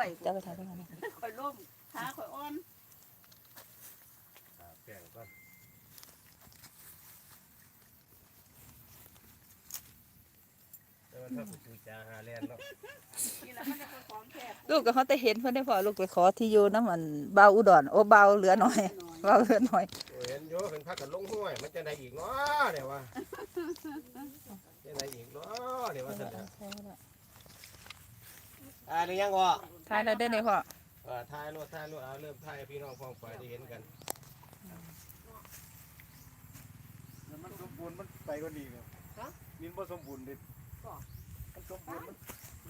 ล้วยจะไปทำไปทำไมข่อยล้มขาข่อยอ่อนอ่าแป้งก่อนแต่ว่าถ้าผู้จูจาหาแลนเนาะนี่แหละมันจะเป็นของแคบลูกก็เขาแต่เห็นเพิ่นได้พอลูกไปขอที่อยู่น้ำมันเบาอุดรโอ้เบาเหลือหน่อยเบาเหลือหน่อยโอ้ยเห็นโยเป็นพักกันลงห้วย มันจะได้อีกเนาะเดี๋ยวว่าจะได้อีกเนาะเดี๋ยวว่าสันนะ อ่าหรือยังวะทายแล้วได้เลยพ่อเออถ่ายรถถ่ายรถเอาเริ่มถ่ายให้พี่น้องฟ้องฝ่ายได้เห็นกันแล้วมันสมบูรณ์มันไปก็ดีเลยดินบ่สมบูรณ์ดิมันสมบูรณ์มัน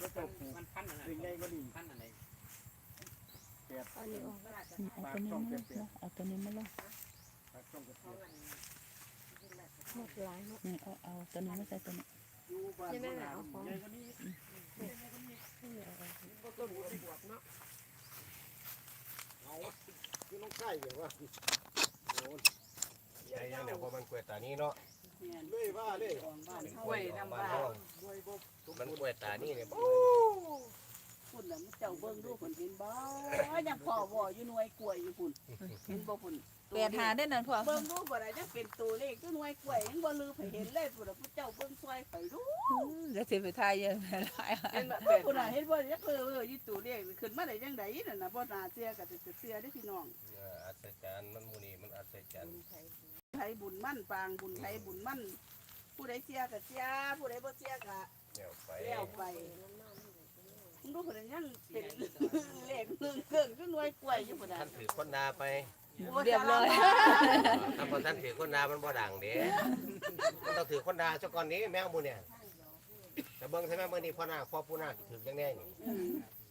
มันต้องปลูกมันพันอะไรสิ่งใหญ่ก็ดีพันอะไรแปดเอาตัวนี้มาลงเอาตัวนี้มาลงปากช่องกระเทียมนี่เอาเอาตัวนี้มาใส่ตัวนี้อยู่บ้านบ่หนาว ใหญ่ก็นี้เอาคือน้องไก่อย่างว่าโอ้ยใช่ยังเดี๋ยวพอมันกล้วยตานี้เนาะเลยว่าเลยกล้วยน้ำบ้านกล้วยบ่มันกล้วยตานี่เนี่ยพุ่นน่ะมันเจ้าเบิ่งดูพุ่นเห็นบ่ยังพ่อบ่อยู่หน่วยกล้วยอยู่พุ่นเห็นบ่พุ่น เปลี่ยนหาได้นั่นพ่อเบิ่งดูบ่ได้จะเป็นตัวเลขอยู่หน่วยกล้วยยังบ่ลืมให้เห็นเลยพุ่นน่ะผู้เจ้าเบิ่งซอยไปดูเดี๋ยวสิไปทายเยอะไปหลายเห็นบ่พุ่นน่ะเห็นบ่จักเออเอออยู่ตัวเลขขึ้นมาได้จังไดนั่นน่ะบ่น่าเชื่อก็จะเชื่อเด้อพี่น้องเอออัศจรรย์มันหมูนี่มันอัศจรรย์ไทยบุญมั่นปางบุญไทยบุญมั่นผู้ใดเสียก็เสียผู้ใดบ่เสียก็เดี๋ยวไปแล้วไปมึงดูคนนั้นยังเป็นเลขหนึ่งเครื่องก็หน่วยกล้วยอยู่พุ่นน่ะท่านถือคนนาไป เรียบร้อยถ้าพอท่านถือคนนามันบ่ดังเด้มันต้องถือคนนาเจ้าก่อนนี้แมวหมูเนี่ยแต่เบิ่งใช่ไหมเมื่อนี้พ่อนาพ่อผู้นาถือยังแน่นี่อืม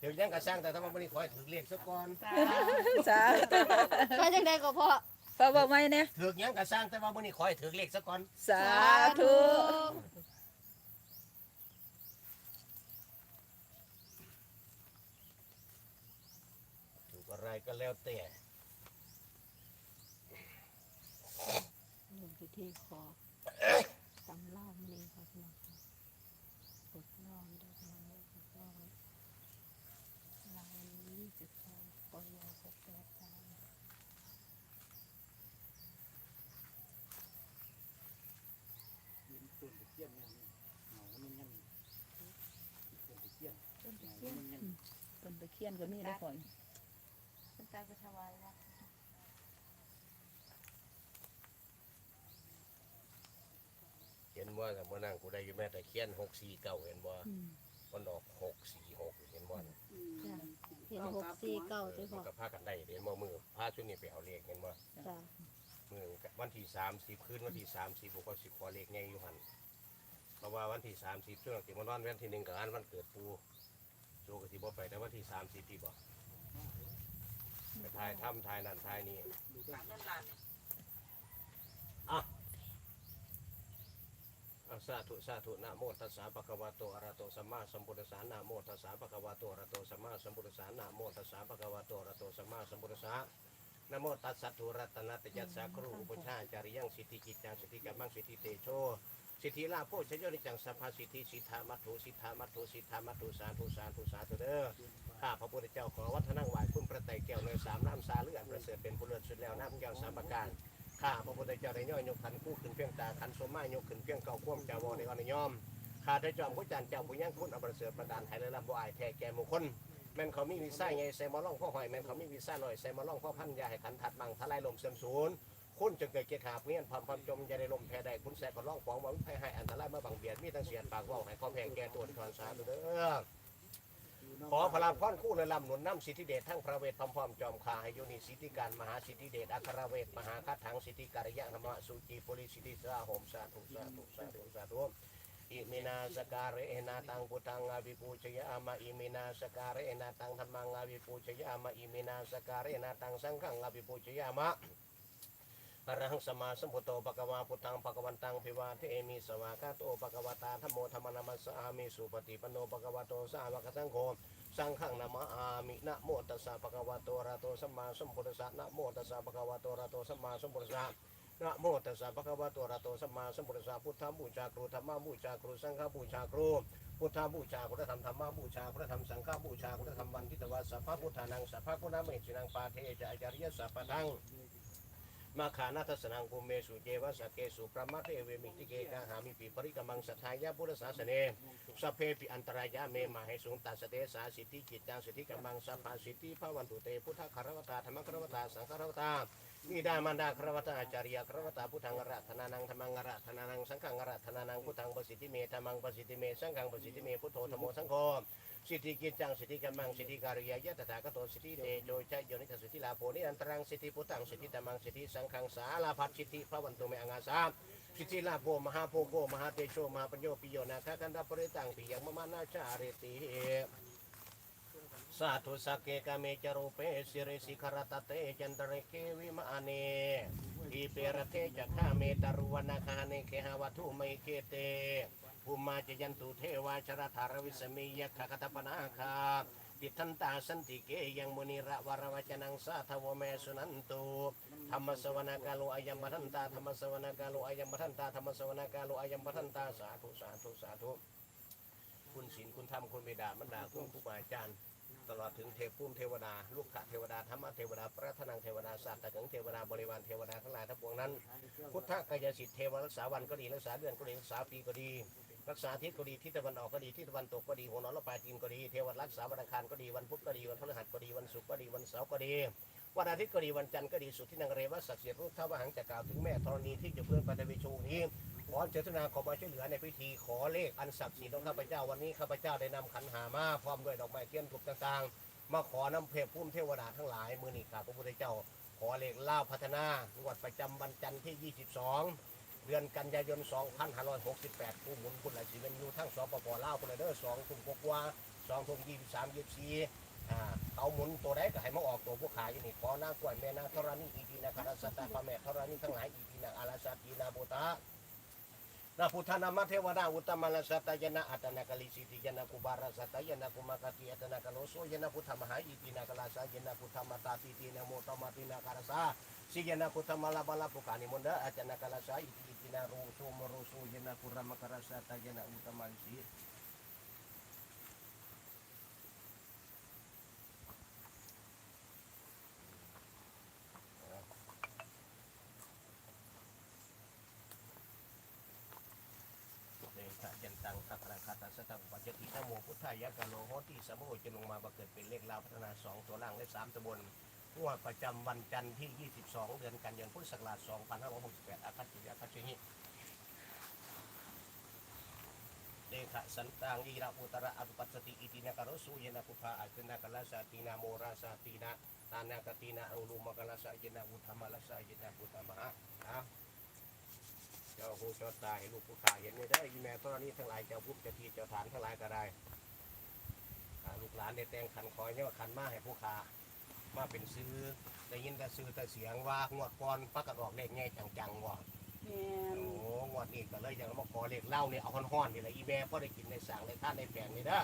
ถือยังกระช่างแต่ถ้ามันไม่ได้ขอให้ถือเลขซะก่อนสาก็จังได้ก็พ่อพ่อบอกไหมเนี่ยถือยังกระช่างแต่ว่ามื่อนี้ขอให้ถือเลขซะก่อนสาธุถูกอะไรก็แล้วแต่ ลงพิธีขอตำเล่ามันเองครับพี่น้องค่ะปลดล่องได้มาแล้วลดล่องลายนี้จะสอปอยาหกแปดสามดินต้นตะเคียนเนี่ยเหงามันยังต้นตะเคียนต้นตะเคียนต้นตะเคียนก็มีได้ก่อนเป็นตาไปถวายวัด เห็นว่าแต่เมื่อนั่งกูได้อยู่แม่แต่เคียนหกสี่เก้าเห็นบ่อืมมันออกหกสี่หกเห็นบ่อืมจ้ะเห็นหกสี่เก้าจ้ะมัพ่นอก็พากันได้เห็นบ่มือพาชุดนี้ไปเอาเลขเห็นบ่จ้ะมือวันที่สามสิบคืนวันที่สามสิบผมก็สิขอเลขไงอยู่หันเพราะว่าวันที่สามสิบช่วงที่มันนอนวันที่หนึ่งกับอันวันเกิดปูโจก็สิบ่ไปแต่วันที่สามสิบที่บ่ไปทายถ้ำทายนั่นทายนี่อะ สาธุสาธุนะโมตัสสะภะคะวะโตอะระโตสัมมาสัมพุทธัสสะนะโมตัสสะภะคะวะโตอะระโตสัมมาสัมพุทธัสสะนะโมตัสสะภะคะวะโตอะระโตสัมมาสัมพุทธัสสะนะโมตัสสะทุรัตนะตยัสสะครูอุปชาจาริยังสิทธิจิตตังสิทธิกัมมังสิทธิเตโชสิทธิลาโพชยนิจังสัพพสิทธิสิทธามัตถุสิทธามัตถุสิทธามัตถุสาธุสาธุสาธุเด้อข้าพระพุทธเจ้าขอวัฒนังไหวคุณประไตรแก้วในยสามน้ำสาเลือดประเสริฐเป็นผู้เลิศสุดแล้วน้ำแก้วสามประการ ข้าพระพุทธเจ้าได้ย่อยยกขันคู่ขึ้นเพียงตาขันสมมายกขึ้นเพียงเก่าควมเจ้าวอในอนยอมข้าได้จอมผู้จันเจ้าผู้ยังคุณอประเสริฐประดานไทยและลำบอายแท้แก่มงคลแม่นเขามีวีซ่าไงใส่มาล่องพ่อหอยแม่นเขามีวีซ่าลอยใส่มาล่องพ่อพันยาให้ขันถัดบังทลายลมเสื่อมศูนย์คุณจะเกิดเกียรติขาเพี้ยนพามพามจมยาได้ลมแพ้ได้คุณแสกก็ล่องฟองว่าวิภัยให้อันตรายมาบังเบียดมีทั้งเสียดปากว่าวให้ข้อแพงแก่ตัวที่ทอนสาเด้อ ขอพลังพรคู่ลยลำหนุนน้ำสิทธิเดชทั้งพระเวทพร้อมๆจอมคาให้โยนิสิทธิการมหาสิทธิเดชอัครเวทมหาคัตถังสิทธิการยะธรรมะสุจีปุริสิทธิสาโหมสาธุสาธุสาธุสาธุอิมินาสการเอนาตังพุทธังอาวิปูชยามาอิมินาสการเอนาตังธรรมังอาวิปูชยามาอิมินาสการเอนาตังสังฆังอาวิปูชยามะ อรหังสมมาสัมพุทโธปะกวาพุทธังปะกวันตังพิวาเทมิสวากาโตปะกวตาธรรมโมธรรมนามัสสามิสุปฏิปโนปะกวโตสาวกสังโฆสังฆังนามาอามินะโมตัสสะปะกวะโตระโตสัมมาสัมพุทธัสสะนะโมตัสสะปะกวะโตระโตสัมมาสัมพุทธัสสะนะโมตัสสะปะกวะโตระโตสัมมาสัมพุทธัสสะพุทธบูชาครูธรรมบูชาครูสังฆบูชาครูพุทธบูชาพุทธธรรมธรรมบูชาพุทธธรรมสังฆบูชาพุทธธรรมวันทิตวาโสพพุทธานังสัพพะกุณาเมจินังปาเทจะอาจาริยสัพพทัง มาขานาทัสนังภูเมสุเจวะสเกสุประมาเทเวมิติเกกาหามิปิปริกมังสัทายาพุทธศาสเนสัพเพปิอันตรายาเมมาให้สุงตัสเตสาสิทธิกิจังสิทธิกมังสัพพาสิทธิภาวันตุเตพุทธคารวตาธรรมคารวตาสังคารวตามีดามันดาครวตาอาจาริยครวตาพุทธังรัตนานังธรรมังรัตนานังสังฆังรัตนานังพุทธังประสิทธิเมธรรมังประสิทธิเมสังฆังประสิทธิเมพุทโธธโมสังโฆ สิทธิกิจจังสิทธิกัมมังสิทธิการิยายะตถาคตสิทธิเดโดยใจโยนิทสิทธิลาโภนิอันตรังสิทธิพุทธังสิทธิธรรมังสิทธิสังฆังสาลาภัสิทธิพระวันตุเมอังอาสาสิทธิลาโภมหาโพโกมหาเตโชมหาปัญโยปิโยนาคกันตปริตังปิยังมมานาชาเรติสาธุสักเกกะเมจรูเปสิริสิขรตเตจันตระเควิมาเนอีเปรเทจักขาเมตรุวนาคาเนเคหาวัตุไมเคเต ภูมาจยันตุเทวาชรธารวิสมียะขะคตปนาคาติทันตาสันติเกยังมุนิระวรวจนังสาทวเมสุนันตุธรรมสวนากาโลอายัมปทันตาธรรมสวนากาโลอายัมปทันตาธรรมสวนากาโลอายัมปทันตาสาธุสาธุสาธุคุณศีลคุณธรรมคุณบิดามันดาคุณครูบาอาจารย์ ตลอดถึงเทพภูมิเทวดา ลูกขะเทวดาธรรมเทวดาพระธนังเทวดาสัตว์ตะถึงเทวดาบริวารเทวดาทั้งหลายทั้งปวงนั้น พุทธกายสิทธิเทวรักษาวันก็ดีรักษาเดือนก็ดีรักษาปีก็ดี รักษาทิศก็ดีทิศตะวันออกก็ดีทิศตะวันตกก็ดีหัวนอนละปลายตีนก็ดีเทวรักษาวันอังคารก็ดีวันพุธก็ดีวันพฤหัสก็ดีวันศุกร์ก็ดีวันเสาร์ก็ดีวันอาทิตย์ก็ดีวันจันทร์ก็ดีสุดทธินังเรวะศักดิ์สิทธิ์รูปท้าวหังจะกล่าวถึงแม่ธรณีที่จะเพื่อนปฏิวิชูนี้ ขอเจตนาขอมาช่วยเหลือในพิธีขอเลขอันศักดิ์สิทธิ์ของข้าพเจ้าวันนี้ข้าพเจ้าได้นำขันหามาพร้อมด้วยดอกไม้เทียนถูกต่างๆ มาขอน้ำเพชรพุ่มเทวดาทั้งหลายมือนี่ครับพระพุทธเจ้า ขอเลขเล่าพัฒนางวดประจำวันจันทร์ที่ 22 เดือนกันยายน 2568ผู้หมุนคุณหลายสีเป็นอยู่ทั้งสปปลาวคนละเด้อสองทุ่มกว่าสองทุ่มยี่สิบสามยี่สิบสี่อ่าเอาหมุนตัวใดก็ให้มาออกตัวผู้ขายอยู่นี่ขอหน้ากล้วยแม่นาธรณีอีทีนาคาราสตาพระแม่ธรณีทั้งหลายอีทีนาอาราสตีนาโบตา นะพุทธนามาเทวดาอุตตมลสัตยนะอัตนากลิสิติยนะกุบาราสัตยนะกุมากติอัตนากโลโสยนะพุทธมหาอิตินากลาสายนะพุทธมาตาติตินะโมตมาตินาการสาสิยนะพุทธมาลาบาลาปุกานิมนดาอัตนากลาสาอิติอิตินะรูโสมรูโสยนะกุรมกรสัตยนะอุตตมลิสิ เดชะยันตัง ทัตระตาสตังปัจจตินโมพุทธายะกะโลโหติสัมโหจะลงมาบังเกิดเป็นเลขลาวพัฒนาสองตัวล่างและสามตัวบนงวดประจำวันจันทร์ที่ 22 เดือนกันยายนพุทธศักราช2568 อาคัจจิยาคัจฉิหิเดชะสันตังอีระอุตระอภิปัสสติอิตินะกะโรสุยนะปุภาอัจนะกะลาสตินาโมราสตินะตานากตินะอุลุมะกะลาสายนะอุทธรรมลาสายนะพุทธมหานะ จ้าผู้เจ้าตายลูกผู้ขาเห็นไม่ได้อีแม่ตอนนี้ทั้งหลายเจ้าผู้เจ้าที่เจ้าฐานทั้งหลายก็ได้อ่าลูกหลานได้แต่งขันคอยเนี่ยว่าขันมาให้ผู้ขามาเป็นซื้อได้ยินแต่ซื้อแต่เสียงว่างวดก่อนประกาศออกเลขไงจังๆว่ะแม่นโอ้งวดนี้ก็เลยยังมาขอเลขเหล่าเนี่ยเอาห้อนๆนี่แหละอีแม่ก็ได้กินในสั่งในท่านในแปลงนี่เด้อ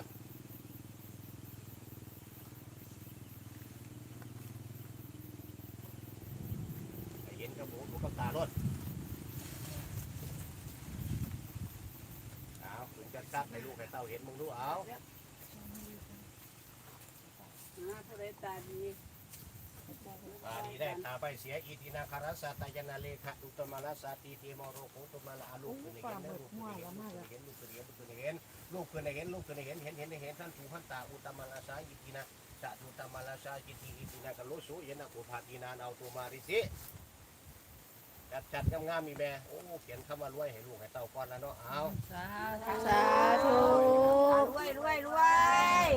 ให้เห็นกับหูกับตารถ เอาถึงจะซัด ให้ลูกให้เต้าเห็นมึงดูเอาหาผู้ใดตาดีตาดีได้ตาไปเสียอีตินาคารัสสตยนาเลขะอุตมะรัสสติเทมโรโคตุมาลาลูกคือเห็นลูกคือเห็นลูกคือเห็นลูกคือเห็นลูกคือเห็นลูกคือเห็นเห็นเห็นเห็นท่านถูพันตาอุตมะรัสาอิตินาจะอุตมะรัสสาจิติอิตินากะโลสุยนะกุภาตินานเอาตัวมาริสิจัดจัดงามๆมีแม่โอ้เขียนคำว่ารวยให้ลูกให้เต้าก่อนแล้วเนาะเอาสาธุ สาธุ รวยรวยรวย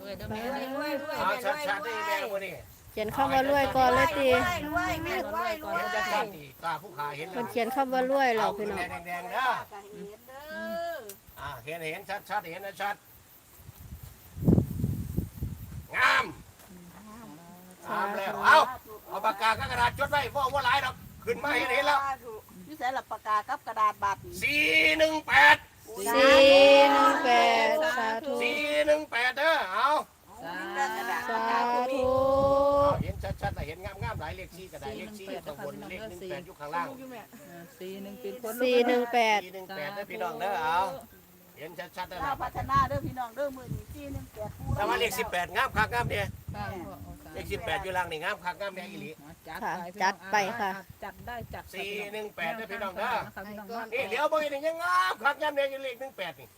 ด้วย เด้อรแม่วยรวยรวยเอาชัดชัดๆได้แม่วันนี้เขียนคำว่ารวยก่อนเลยตีรวยรวยแม่รวยรวเห็ยนชัดชัดๆดีตาผู้ขาเห็นมันเขียนคำว่ารวยเราเอาพี่ขึ้นน้องแดงๆเด้อก็เห็นเด้ออ่าเห็นเห็นชัดชัดเห็นนะชัดงามงามแล้วเอาเอาปากกากบกระดาษจดไว้ว่าว่าหลายดอกขึ้นมาเห็นเห็นแล้วนี่ใส่ละปากกากับกระดาษบัตรสี่หนึ่งแปดสี่หนึ่งแปดสาธุสี่หนึ่งแปดเด้อเอา สาสาธุเอาเห็นชัดชัดแต่เห็นงามงามๆหลายเลขสี่กระดาษเลขสี่อยู่ข้างบนเลขหนึ่งแปดอยู่ข้างล่างสี่หนึ่งเป็นคนสี่หนึ่งแปดสี่หนึ่งแปดเด้อพี่น้องเด้อเอาเห็นชัดชัดๆเด้อเรานะพัฒนาเด้อพี่น้องเด้อมือนี้ที่หนึ่งแปดผู้แต่ว่าเลขสิบแปดงามคักงามเดียเลขสิบแปดอยู่ล่างนี่งามคักงามแน่อีหลีจัดค่ะไปจัดไปค่ะ จัดได้จัดสี่หนึ่งแปดได้พี่น้องเด้อค่ะพี่น้องนี่เดี๋ยวเบอร์นี่ยังงามคักงามแน่อยู่เลขหนึ่งแปดนี่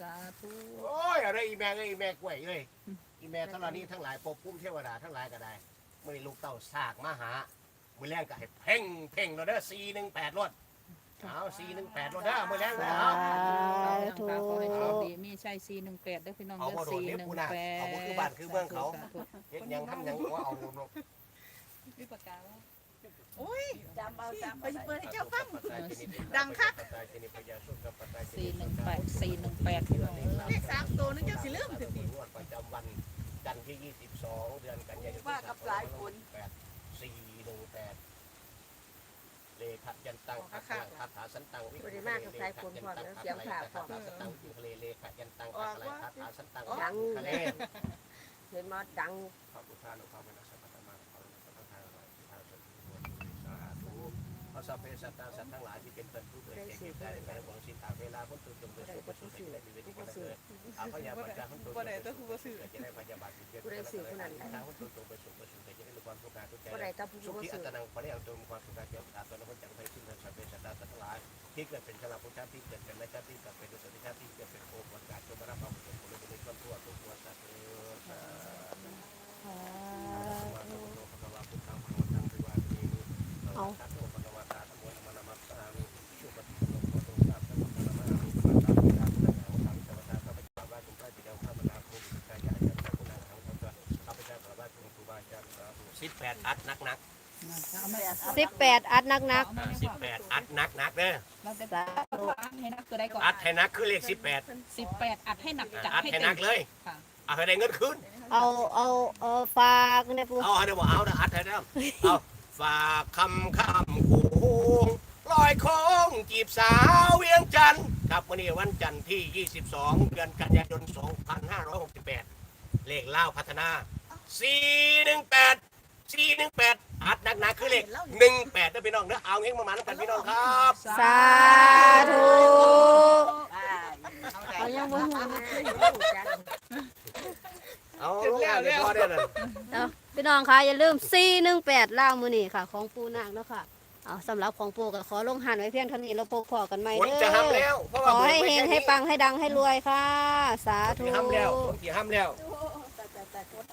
สาธุโอ้ยอะไรอีแม่เอ้ยอีแม่กล้วยเลยอี แม่ทั้งหลายนี้ทั้งหลายปกปุ้มเทวดาทั้งหลายก็ได้มื่อนี้ลูกเต้าสากมาหา มือแรงก็ให้เพ่งเพ่งเราเด้อสี่หนึ่งแปดรถเอาสี่หนึ่งแปดรถเด้อมือแรงเด้อเอาธุ ขอให้โชคดีมีชัยสี่หนึ่งแปดด้วยพี่น้องเอาเด้อบ่โดนสี่เลี้ยหนึ่งกูนะแปดเอาบ่คือบ้านคือเมืองเขาเฮ็ดหยังทำหยังว่าเอาลงจำเอาจำไปเอาเปิดให้เจ้าฟัง ดังคัก สี่หนึ่งแปดสี่หนึ่งแปดพี่น้องเอ้ยเลขสามตัวนึงเจ้าสิลืมสิงวดประจำวัน จันทร์ที่ 22 เดือนกันยายนว่ากับหลายคน418เลขัดยันตังคัดคาถาสันตังวิริมากับสายฝนพร้อมแล้วเสียงผ่าพร้อมสันตังวิเลเลขัดยันตังอะไรคาถาสันตังยังทะเลเห็นมาดังขอบคุณท่านขอบคุณนักสัมพันธ์มาขอบคุณท่านขอบคุณท่านสาธุพระสัพเพสัตตาสัตว์ทั้งหลายที่เป็นต้นทุกข์เกิดเจ็บได้ในหวังสิตาเวลาพ้นตุจงเป็นสุขสุขในวิวิธีกันเกิดอาพยาบาทพ้นตุจงเป็นสุขสุขจะได้พยาบาทเกิดทางพ้นตุจงเป็นสุขสุขจะได้ความสุขการทุกใจบ่ได้ตาผู้สุขบ่ที่ซื้อัตนังปริยังตุมความสุขการเกี่ยวกับตัวนั้นจังไปซึ่งสัพเพสัตตาสัตว์หลายที่เกิดเป็นชลาพุทธที่เกิดเป็นในชาที่เกิดเป็นดุสิตชาที่เกิดเป็นโอปัสสะจงมารับเอาผลผลในความทั่วทุกตัวสัตว์เถิดสาธุ เอา สิบแป ดอัดนักนักเอาแม่เอาสิบแปดอัดนักนักเอาแม่สิบแปดอัดนักนักเด้อเราจะอัดให้นักตัวใดก่อนอัดให้นักคือเลขสิบแปดสิบแปดอัดให้หนักจัดอัดให้ให้เต็นัมกเลยค่ะเอาให้ได้เงินคืนเอาเอาเอาฝากในปูเอาให้ได้บ่เอานะอัดให้ได้เอาฝากคำคำโค้งลอยโค้งจีบสาวเวียงจันทร์ครับวันนี้วันจันทร์ที่ 22 เดือนกันยายน 2568 เลขเล่าพัฒนา 418 418อัดนักนักๆคือเลข18นะพี่น้องเด้อเอาเงี้ยมามาแล้วกันพี่น้องครับสาธุไปเอายังบ่ฮู้เอาลงอ่านเดี๋ยวพอได้เลยเอาพี่น้องคะอย่าลืม418ล่างมือนี่ค่ะ ของปูนางแล้วค่ะเอาสำหรับของปูก็ขอลงหันไว้เพียงเท่านี้เราพบพอกันใหม่ฝนเด้จะห้ำอแล้วเพราะขว่าอให้ฝนเฮไม่งใช่ให้นี้ปังให้ดังให้รวยค่ะ สาฝนธุที่ห้ำแล้วฝนที่ห้ำแล้ว